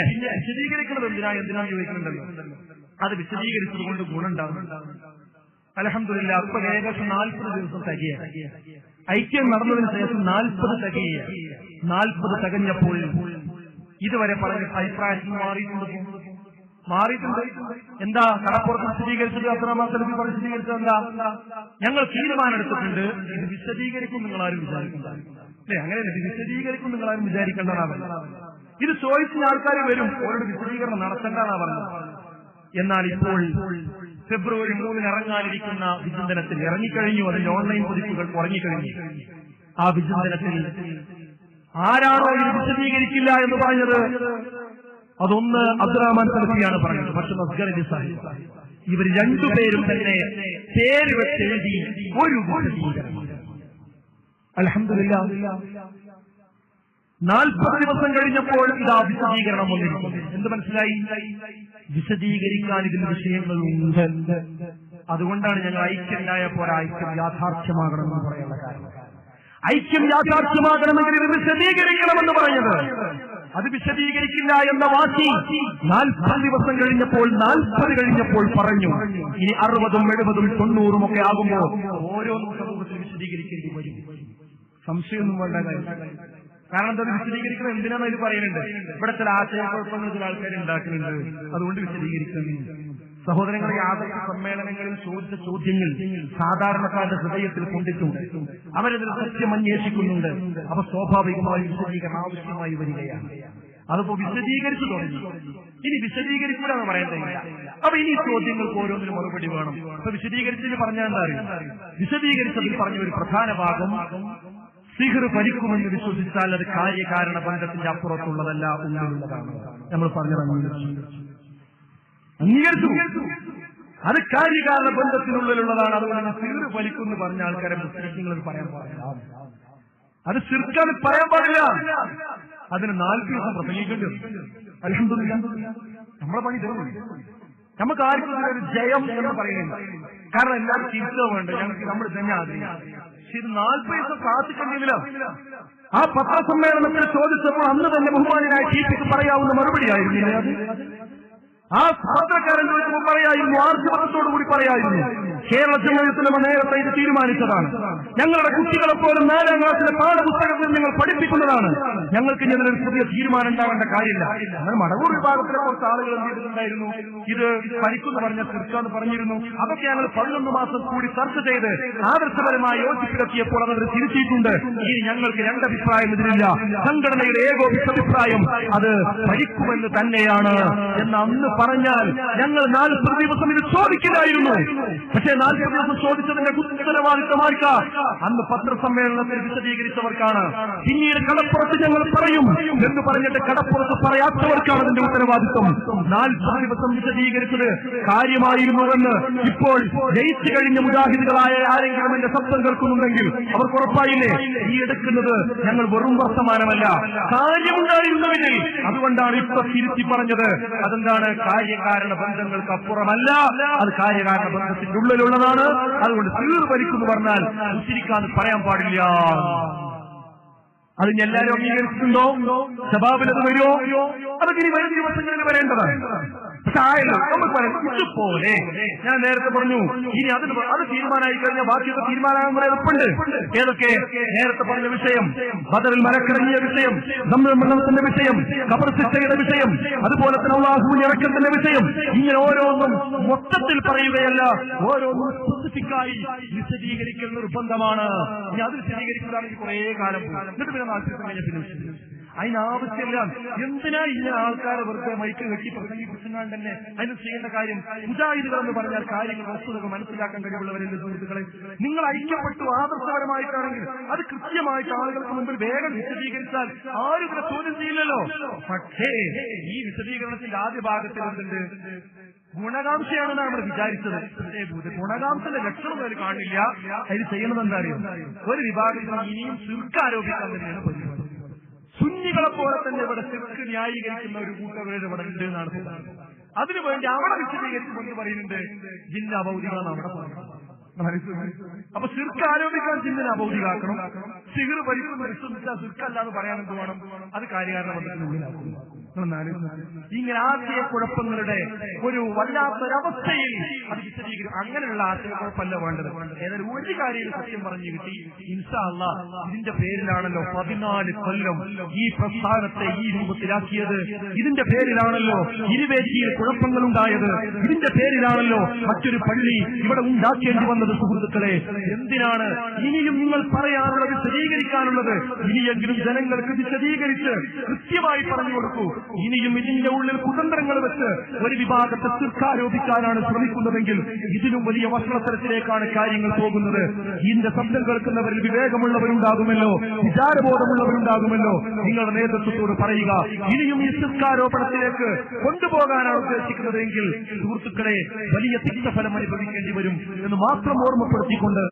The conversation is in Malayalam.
പിന്നെ വിശദീകരിക്കുന്നത് എന്തിനാ? എന്തിനാ ചോദിക്കുന്നുണ്ടല്ലോ. അത് വിശദീകരിച്ചത് കൊണ്ട് ഗുണമുണ്ടാകും. അലഹമില്ല അപ്പൊ ഏകദേശം നാൽപ്പത് ദിവസം തകിയ. ഐക്യം നടന്നതിന് ശേഷം നാൽപ്പത് തകിയ. നാൽപ്പത് തകഞ്ഞപ്പോൾ ഇതുവരെ പറഞ്ഞ അഭിപ്രായത്തിൽ മാറിയിട്ടുണ്ട്. മാറിയിട്ടുണ്ട്. എന്താ കടപ്പുറത്ത് വിശദീകരിച്ചത്? അത്ര പറഞ്ഞ് വിശദീകരിച്ചത് എന്താ? ഞങ്ങൾ തീരുമാനമെടുത്തിട്ടുണ്ട് ഇത് വിശദീകരിക്കും നിങ്ങൾ ആരും വിചാരിക്കണ്ട. അല്ലേ? അങ്ങനെ വിശദീകരിക്കും നിങ്ങൾ ആരും വിചാരിക്കേണ്ടതാണ് ഇത് ചോദിച്ചിന് ആൾക്കാർ വരും. അവരോട് വിശദീകരണം നടത്തേണ്ടതാണ് പറഞ്ഞത്. എന്നാൽ ഇപ്പോൾ ഫെബ്രുവരി മൂന്നിന് ഇറങ്ങാനിരിക്കുന്ന വിചിന്തനത്തിൽ ഇറങ്ങിക്കഴിഞ്ഞു. അതിന്റെ ഓൺലൈൻ പതിപ്പുകൾ ഉറങ്ങിക്കഴിഞ്ഞു ആ വിചിന്തനത്തിൽ ആരാണോ ഇത് വിശദീകരിക്കില്ല എന്ന് പറഞ്ഞത്? അതൊന്ന് അബ്ദുറഹ്മാൻ സലഫിയാണ് പറഞ്ഞത് മറ്റൊന്ന് അസ്ഗർ അലി സാഹിബ് ഇവർ രണ്ടുപേരും തന്നെ പേര് വെച്ചെഴുതി ഒരു അലഹമില്ല നാൽപ്പത് ദിവസം കഴിഞ്ഞപ്പോൾ ഇതാ വിശദീകരണം വന്നിരുന്നു എന്ത് മനസ്സിലായി? വിശദീകരിക്കാൻ വിഷയങ്ങൾ വിഷയങ്ങളുണ്ട്. അതുകൊണ്ടാണ് ഞങ്ങൾ ഐക്യമില്ലായ പോലെ ഐക്യം യാഥാർത്ഥ്യമാകണമെന്ന് പറയാനുള്ള കാര്യം. ഐക്യം യാഥാർത്ഥ്യമാകണമെങ്കിൽ ഇത് വിശദീകരിക്കണമെന്ന് പറഞ്ഞത്. അത് വിശദീകരിക്കില്ല എന്ന വാക്കി നാൽപ്പത് ദിവസം കഴിഞ്ഞപ്പോൾ നാൽപ്പത് കഴിഞ്ഞപ്പോൾ പറഞ്ഞു. ഇനി അറുപതും എഴുപതും തൊണ്ണൂറും ഒക്കെ ആകുമ്പോൾ ഓരോന്നും സമൂഹത്തിൽ വിശദീകരിക്കേണ്ടി വരും. സംശയമൊന്നും വേണ്ട കാര്യം. കാരണം എന്താ? വിശദീകരിക്കുന്നത് എന്തിനാണ് അതിൽ പറയുന്നുണ്ട് ഇവിടെ ചില ആശയക്കുഴപ്പങ്ങൾ ചില ആൾക്കാർ ഉണ്ടാക്കുന്നുണ്ട്. അതുകൊണ്ട് വിശദീകരിക്കുന്നു. സഹോദരങ്ങളെ യാതൊരു സമ്മേളനങ്ങളിൽ ചോദിച്ച ചോദ്യങ്ങൾ സാധാരണക്കാരുടെ ഹൃദയത്തിൽ കൊണ്ടിട്ടുണ്ട്. അവരതിൽ സത്യം അന്വേഷിക്കുന്നുണ്ട്. അപ്പൊ സ്വാഭാവികമായി വിശദീകരണം ആവശ്യമായി വരികയാണ്. അതിപ്പോ വിശദീകരിച്ചു തുടങ്ങി. ഇനി വിശദീകരിക്കില്ല എന്ന് പറയുന്നില്ല അപ്പൊ ഇനി ചോദ്യങ്ങൾക്ക് ഓരോന്നിനും മറുപടി വേണം. അപ്പൊ വിശദീകരിച്ചതിന് പറഞ്ഞാൽ എന്താ അറിയാം? വിശദീകരിച്ചതിൽ പറഞ്ഞ ഒരു പ്രധാന ഭാഗം സിഹർ ഫലിക്കുമെന്ന് വിശ്വസിച്ചാൽ അത് കാര്യകാരണ ബന്ധത്തിന്റെ അപ്പുറത്തുള്ളതല്ല ഉള്ളിലുള്ളതാണ്. നമ്മൾ അംഗീകരിച്ചു. അത് കാര്യകാരണ ബന്ധത്തിനുള്ളിലുള്ളതാണ്. അതുകൊണ്ട് സിഹർ എന്ന് പറഞ്ഞ ആൾക്കാരെ മുസ്ലിങ്ങൾ പറയാൻ പാടില്ല. അത് സിർക്കാണ് പറയാൻ പാടില്ല. അതിന് നാല് ദിവസം പ്രസംഗിക്കേണ്ടി അലഹമില്ല നമ്മളെ പണി തരുന്നു നമുക്ക് ആർക്കും ഒരു ജയം എന്ന് പറയുന്നില്ല. കാരണം എല്ലാവരും ചിന്ത വേണ്ട ഞങ്ങൾക്ക് നമ്മൾ തന്നെ ഇത് നാൽപ്പത് ദിവസം കാത്തിക്കണ്ടെങ്കിലോ ആ പത്രസമ്മേളനത്തിൽ ചോദിച്ചപ്പോൾ അന്ന് തന്നെ ബഹുമാനായ ചീറ്റിക്ക് പറയാവുന്ന മറുപടി ആയിരുന്നില്ല ആ പത്രക്കാരൻ ചോദിച്ചപ്പോൾ പറയായിരുന്നു ആർജവത്തോടു കൂടി പറയായിരുന്നു. കേരള ജനതത്തിലും നേരത്തെ ഇത് തീരുമാനിച്ചതാണ്. ഞങ്ങളുടെ കുട്ടികളെ പോലും നാലാം ക്ലാസ്സിലെ പാഠപുസ്തകത്തിൽ നിങ്ങൾ പഠിപ്പിക്കുന്നതാണ്. ഞങ്ങൾക്ക് ഇനി അതിനൊരു പുതിയ തീരുമാനം ഉണ്ടാവേണ്ട കാര്യമില്ല. അങ്ങനെ മടവൂർ വിഭാഗത്തിലെ കുറച്ച് ആളുകൾ ചെയ്തിട്ടുണ്ടായിരുന്നു? ഇത് പഠിക്കുന്നു പറഞ്ഞ തീർച്ചയാന്ന് പറഞ്ഞിരുന്നു. അതൊക്കെ ഞങ്ങൾ പതിനൊന്ന് മാസം കൂടി ചർച്ച ചെയ്ത് ആദർശപരമായി യോജിപ്പിലെത്തിയപ്പോൾ അവർ തിരുത്തിയിട്ടുണ്ട്. ഇനി ഞങ്ങൾക്ക് രണ്ടഭിപ്രായം ഇതിലില്ല. സംഘടനയുടെ ഏകോപിച്ചഭിപ്രായം അത് പഠിക്കുമെന്ന് തന്നെയാണ്. എന്ന് അന്ന് പറഞ്ഞാൽ ഞങ്ങൾ നാൽപ്പത് ദിവസം ഇത് ചോദിക്കില്ലായിരുന്നു പക്ഷേ നാൽപ്പത് ദിവസം ചോദിച്ചതിന്റെ ഉത്തരവാദിത്തമാർക്ക അന്ന് പത്രസമ്മേളനത്തിൽ വിശദീകരിച്ചവർക്കാണ്. പിന്നീട് കടപ്പുറത്ത് ഞങ്ങൾ പറയും എന്ന് പറഞ്ഞിട്ട് കടപ്പുറത്ത് പറയാത്തവർക്കാണ് അതിന്റെ ഉത്തരവാദിത്വം. നാൽപ്പത് ദിവസം വിശദീകരിച്ചത് കാര്യമായിരുന്നുവെന്ന് ഇപ്പോൾ ജയിച്ചു കഴിഞ്ഞ മുജാഹിദുകളായ ആരെങ്കിലും എന്റെ ശബ്ദം കേൾക്കുന്നുണ്ടെങ്കിൽ അവർക്ക് ഉറപ്പായില്ലേ? ഈ എടുക്കുന്നത് ഞങ്ങൾ വെറും വർത്തമാനമല്ല. കാര്യമുണ്ടായിരുന്നുവെങ്കിൽ അതുകൊണ്ടാണ് ഇപ്പൊ തിരുത്തി പറഞ്ഞത്. അതെന്താണ് കാര്യകാരണ ബന്ധങ്ങൾക്ക് അപ്പുറമല്ല അത് കാര്യകാരണ ബന്ധത്തിന്റെ ഉള്ളിലുള്ളതാണ് അതുകൊണ്ട് സീർ ഭരിക്കുന്നു പറഞ്ഞാൽ ഉച്ചിരിക്കാൻ പറയാൻ പാടില്ല. അത് എല്ലാവരും അംഗീകരിച്ചിട്ടുണ്ടോ? ശബാബിൽ വരുമോ? അതൊക്കെ ഇനി വരും ദിവസങ്ങളിൽ വരേണ്ടതാണ്. നമുക്ക് പറയാം ഇതുപോലെ. ഞാൻ നേരത്തെ പറഞ്ഞു ഇനി അതിന് അത് തീരുമാനമായി കഴിഞ്ഞാൽ ബാക്കിയൊക്കെ തീരുമാനമാകാൻ കുറെ എളുപ്പമുണ്ട് ഏതൊക്കെ? നേരത്തെ പറഞ്ഞ വിഷയം ബദറിൽ മരക്കിറങ്ങിയ വിഷയം സംരംഭണത്തിന്റെ വിഷയം കബർ ശിക്ഷയുടെ വിഷയം അതുപോലെ തന്നെ അള്ളാഹുവിന്റെ ഇറക്കത്തിന്റെ വിഷയം ഇങ്ങനെ ഓരോന്നും മൊത്തത്തിൽ പറയുകയല്ല ഓരോന്നും സ്പെസിഫിക്കായി വിശദീകരിക്കൽ നിർബന്ധമാണ് ഇനി അത് വിശദീകരിക്കുന്നതാണെങ്കിൽ കുറെ കാലം. എന്നിട്ട് പിന്നെ നാട്ടിൽ കഴിഞ്ഞ പിന്നെ. അതിനാവശ്യമില്ല. എന്തിനാ ഇങ്ങനെ ആൾക്കാരെ വെറുതെ മൈക്ക് കെട്ടി പ്രസംഗിപ്പിച്ചുകൊണ്ട് തന്നെ അതിന് ചെയ്യേണ്ട കാര്യം മുജാഹിദുകൾ എന്ന് പറഞ്ഞാൽ കാര്യങ്ങൾ വസ്തുതകൾ മനസ്സിലാക്കാൻ കഴിവുള്ളവരല്ലേ സുഹൃത്തുക്കളെ? നിങ്ങൾ ഐക്യപ്പെട്ടു ആദർശപരമായിട്ടാണെങ്കിൽ അത് കൃത്യമായിട്ട് ആളുകൾക്ക് മുമ്പിൽ വേഗം വിശദീകരിച്ചാൽ ആരും ഇവിടെ ചോദ്യം ചെയ്യില്ലല്ലോ. പക്ഷേ ഈ വിശദീകരണത്തിന്റെ ആദ്യ ഭാഗത്തിൽ എന്തുണ്ട്? ഗുണകാംക്ഷയാണെന്നാണ് നമ്മൾ വിചാരിച്ചത്. ഗുണകാംക്ഷന്റെ ലക്ഷണം അവർ കാണില്ല. അതിൽ ചെയ്യണത് എന്താ അറിയാം? ഒരു വിഭാഗത്തിൽ ഇനിയും ചുരുക്കാരോപിക്കാൻ തന്നെയാണ് പരിപാടി സുന്നികളെ പോലെ തന്നെ ഇവിടെ ചെറുക്ക് ന്യായീകരിക്കുന്ന ഒരു കൂട്ടവരുടെ ഇവിടെ ഉണ്ട് എന്നാണ് അതിനുവേണ്ടി അവിടെ വിശദീകരിച്ചുകൊണ്ട് പറയുന്നുണ്ട് ജിന്ന അഭൗതികാന്ന് അവിടെ അപ്പൊ സിർക്ക് ആരോപിക്കാൻ ജിന്നിനെ അഭൗതികാക്കണം സിഗർ ഭരിക്കുന്ന വിശ്വസിച്ചാൽ സിർക്കല്ല എന്ന് പറയാൻ എന്ത് വേണം? അത് കാര്യകാരണ ബന്ധത്തിനുള്ളിലാക്കുന്നു ഇങ്ങനെ ആശയക്കുഴപ്പങ്ങളുടെ ഒരു വല്ലാത്തൊരവസ്ഥയിൽ അത് വിശദീകരിക്കും. അങ്ങനെയുള്ള ആശയക്കുഴപ്പമല്ല വേണ്ടത്. ഏതായാലും ഒരു കാര്യം സത്യം പറഞ്ഞു കിട്ടി. ഇൻഷാല്ല ഇതിന്റെ പേരിലാണല്ലോ പതിനാല് കൊല്ലം ഈ പ്രസ്ഥാനത്തെ ഈ രൂപത്തിലാക്കിയത്. ഇതിന്റെ പേരിലാണല്ലോ ഇരുവേറ്റിയിൽ കുഴപ്പങ്ങളുണ്ടായത്. ഇതിന്റെ പേരിലാണല്ലോ മറ്റൊരു പള്ളി ഇവിടെ ഉണ്ടാക്കേണ്ടി വന്നത് സുഹൃത്തുക്കളെ. എന്തിനാണ് ഇനിയും നിങ്ങൾ പറയാറുള്ളത് വിശദീകരിക്കാനുള്ളത്? ഇനിയെങ്കിലും ജനങ്ങൾക്ക് വിശദീകരിച്ച് കൃത്യമായി പറഞ്ഞു കൊടുക്കൂ. ഇനിയും ഇതിന്റെ ഉള്ളിൽ കുതന്ത്രങ്ങൾ വെച്ച് ഒരു വിഭാഗത്തെ തീർക്കാരോപിക്കാനാണ് ശ്രമിക്കുന്നതെങ്കിൽ ഇതിലും വലിയ വഷളത്തരത്തിലേക്കാണ് കാര്യങ്ങൾ പോകുന്നത്. ഇതിന്റെ ശബ്ദം കേൾക്കുന്നവരിൽ വിവേകമുള്ളവരുണ്ടാകുമല്ലോ വിചാരബോധമുള്ളവരുണ്ടാകുമല്ലോ. നിങ്ങളുടെ നേതൃത്വത്തോട് പറയുക ഇനിയും ഈ തീർക്കാരോപണത്തിലേക്ക് കൊണ്ടുപോകാനാണ് ഉദ്ദേശിക്കുന്നതെങ്കിൽ സുഹൃത്തുക്കളെ വലിയ തിക്തഫലം അനുഭവിക്കേണ്ടി വരും എന്ന് മാത്രം ഓർമ്മപ്പെടുത്തിക്കൊണ്ട്